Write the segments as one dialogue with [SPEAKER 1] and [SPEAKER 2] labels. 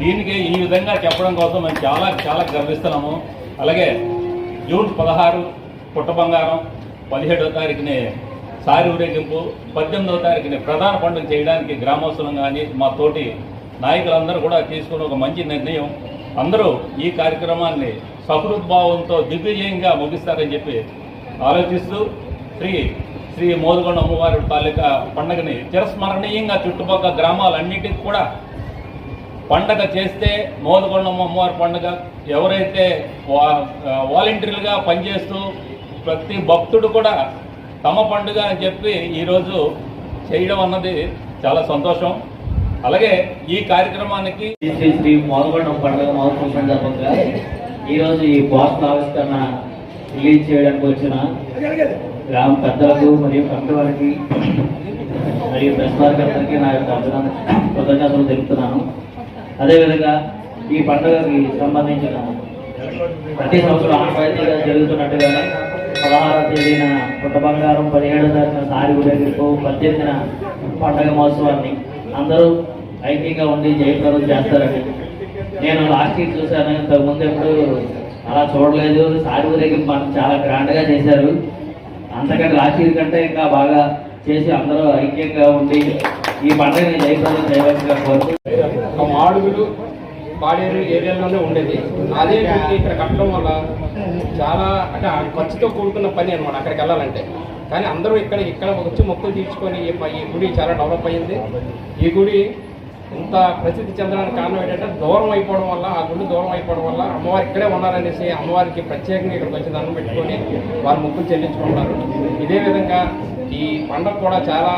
[SPEAKER 1] దీనికి ఈ విధంగా చెప్పడం కోసం మేము చాలా చాలా గర్విస్తున్నాము. అలాగే జూన్ పదహారు పుట్ట బంగారం పదిహేడవ తారీఖుని సారి ఊరేగింపు పద్దెనిమిదవ తారీఖుని ప్రధాన పండుగ చేయడానికి గ్రామోత్సవం కానీ మా తోటి నాయకులందరూ కూడా తీసుకున్న ఒక మంచి నిర్ణయం. అందరూ ఈ కార్యక్రమాన్ని సహృద్భావంతో దిగ్విజయంగా ముగిస్తారని చెప్పి ఆలోచిస్తూ శ్రీ శ్రీ మోదుగొండ అమ్మవారి తాలూకా పండుగని చిరస్మరణీయంగా చుట్టుపక్కల గ్రామాలన్నిటికీ కూడా పండగ చేస్తే మోదకొండమ్మ అమ్మవారి పండుగ. ఎవరైతే వా- వాలంటీర్లుగా పనిచేస్తూ ప్రతి భక్తుడు కూడా తమ పండుగ అని చెప్పి ఈరోజు చేయడం అన్నది చాలా సంతోషం. అలాగే ఈ కార్యక్రమానికి
[SPEAKER 2] శ్రీ శ్రీ శ్రీ పండుగ మహోత్సవం సందర్భంగా ఈరోజు ఈ పోస్ట్ ఆవిష్కరణ రిలీజ్ చేయడానికి వచ్చిన గ్రామ పెద్దలకు మరియు కమిటీ వారికి మరియు ప్రెస్ వారికి అందరికీ నా యొక్క అభినందన కృతజ్ఞతలు తెలుపుతున్నాను. అదేవిధంగా ఈ పండుగకి సంబంధించిన ప్రతి సంవత్సరం ఆనవాయితీగా జరుగుతున్నట్టుగానే పదహారవ తేదీన కొత్త బంగారం పదిహేడవ తారీఖున సారి ఊరేగింపు పద్దెనిమిదిన పండగ మహోత్సవాన్ని అందరూ ఐక్యంగా ఉండి జయప్రదం చేస్తారని నేను లాస్ట్ ఇయర్ చూశాను ఇంతకు ముందు ఎప్పుడు అలా చూడలేదు. సారి ఊరేగింపు మనం చాలా గ్రాండ్గా చేశారు. అంతకంటే లాస్ట్ ఇయర్ కంటే ఇంకా బాగా చేసి అందరూ ఐక్యంగా ఉండి ఈ పండుగని జయప్రదం చేయవలసిగా కోరుతూ
[SPEAKER 3] మాడుగులు పాడేరు ఏరియాలోనే ఉండేది. అదే ఇక్కడ కట్టడం వల్ల చాలా అంటే ఖర్చుతో కూడుకున్న పని అనమాట అక్కడికి వెళ్ళాలంటే. కానీ అందరూ ఇక్కడ ఇక్కడ వచ్చి మొక్కులు తీర్చుకొని ఈ ఈ గుడి చాలా డెవలప్ అయ్యింది. ఈ గుడి ఇంత ప్రసిద్ధి చెందడానికి కారణం ఏంటంటే దూరం అయిపోవడం వల్ల ఆ గుడి దూరం అయిపోవడం వల్ల అమ్మవారు ఇక్కడే ఉన్నారనేసి అమ్మవారికి ప్రత్యేకంగా ఇక్కడికి వచ్చి దండం పెట్టుకొని వారు మొక్కులు చెల్లించుకుంటారు. ఇదే విధంగా ఈ పండుగ కూడా చాలా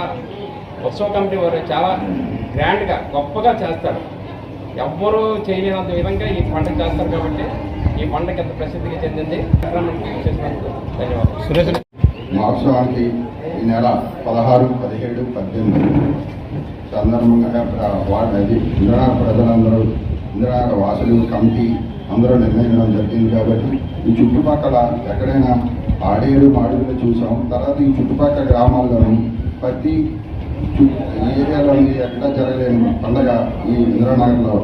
[SPEAKER 3] ఉత్సవ కమిటీ వారు చాలా గ్రాండ్గా గొప్పగా చేస్తారు. ఎవ్వరూ చేయలేనంత విధంగా ఈ పండుగ చేస్తారు కాబట్టి ఈ పండుగ ఎంత ప్రసిద్ధికి చెందింది ధన్యవాదాలు.
[SPEAKER 4] మహోత్సవానికి ఈ నెల పదహారు పదిహేడు పద్దెనిమిది సందర్భంగా అది. ఇంద్రనగర్ ప్రజలందరూ ఇంద్రనగర్ వాసులు కమిటీ అందరూ నిర్ణయించడం జరిగింది కాబట్టి ఈ చుట్టుపక్కల ఎక్కడైనా ఆడేడు మాడుగులు చూసాం. తర్వాత ఈ చుట్టుపక్కల గ్రామాల్లోనూ ప్రతి ఏరియాలో ఏరియాలోని ఎక్కడ జరగలేని పండగ ఈ ఇంద్రనగర్లో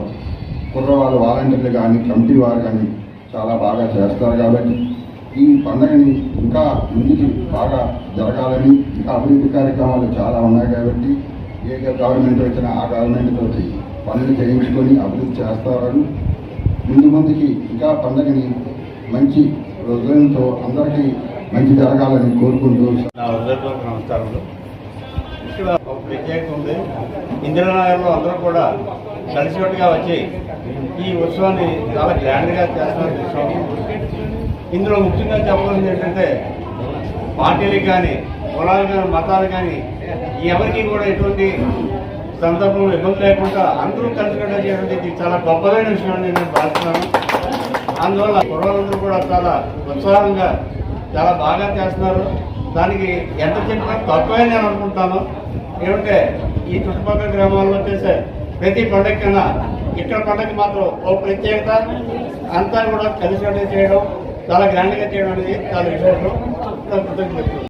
[SPEAKER 4] కుర్రవాళ్ళు వాలంటీర్లు కానీ కమిటీ వారు కానీ చాలా బాగా చేస్తారు కాబట్టి ఈ పండగని ఇంకా ముందుకు బాగా జరగాలని ఇంకా అభివృద్ధి కార్యక్రమాలు చాలా ఉన్నాయి కాబట్టి ఏ గవర్నమెంట్ వచ్చినా ఆ గవర్నమెంట్ తోటి పనులు చేయించుకొని అభివృద్ధి చేస్తారని ముందు ముందుకి ఇంకా పండగని మంచి హృదయంతో అందరికీ మంచి జరగాలని కోరుకుంటూ
[SPEAKER 5] నా హృదయపూర్వక నమస్కారములు. ఇక్కడ ఒక ప్రత్యేకత ఉంది. ఇందిరానగర్లో అందరూ కూడా కలిసికట్టుగా వచ్చి ఈ ఉత్సవాన్ని చాలా గ్రాండ్గా చేస్తున్నారు ఉత్సవం. ఇందులో ముఖ్యంగా చెప్పాల్సింది ఏంటంటే పార్టీలకు కానీ కులాలు కానీ మతాలు కానీ ఎవరికి కూడా ఎటువంటి సందర్భంలో ఇబ్బంది లేకుండా అందరూ కలిసికట్టుగా చేయడం ఇది చాలా గొప్పదైన విషయం నేను భావిస్తున్నాను. అందువల్ల కుర్రాళ్ళందరూ కూడా చాలా ఉత్సాహంగా చాలా బాగా చేస్తున్నారు. దానికి ఎంత చెప్పినా తక్కువే నేను అనుకుంటాను. ఏమంటే ఈ చుట్టుపక్కల గ్రామాల్లో చేసే ప్రతి పండగ కన్నా ఇక్కడ పండగ మాత్రం ఓ ప్రత్యేకత. అంతా కూడా కలిసి చేయడం చాలా గ్రాండ్గా చేయడం అనేది చాలా విశేషం. కృతజ్ఞతలు.